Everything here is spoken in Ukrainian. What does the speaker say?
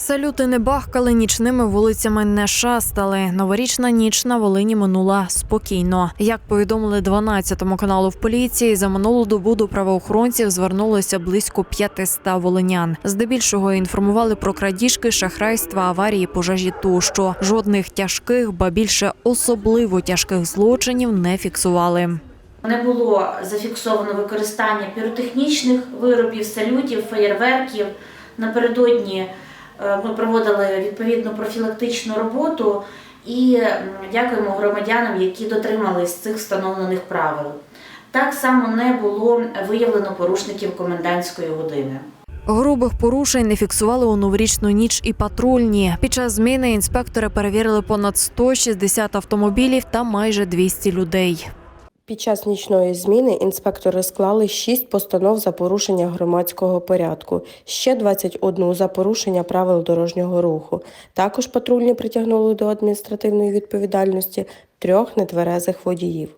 Салюти не бахкали, нічними вулицями не шастали. Новорічна ніч на Волині минула спокійно. Як повідомили 12-му каналу в поліції, за минулу добу до правоохоронців звернулося близько 500 волинян. Здебільшого інформували про крадіжки, шахрайства, аварії, пожежі тощо. Жодних тяжких, ба більше особливо тяжких злочинів не фіксували. Не було зафіксовано використання піротехнічних виробів, салютів, феєрверків. Напередодні ми проводили відповідну профілактичну роботу і дякуємо громадянам, які дотримались цих встановлених правил. Так само не було виявлено порушників комендантської години. Грубих порушень не фіксували у новорічну ніч і патрульні. Під час зміни інспектори перевірили понад 160 автомобілів та майже 200 людей. Під час нічної зміни інспектори склали 6 постанов за порушення громадського порядку, ще 21 за порушення правил дорожнього руху. Також патрульні притягнули до адміністративної відповідальності трьох нетверезих водіїв.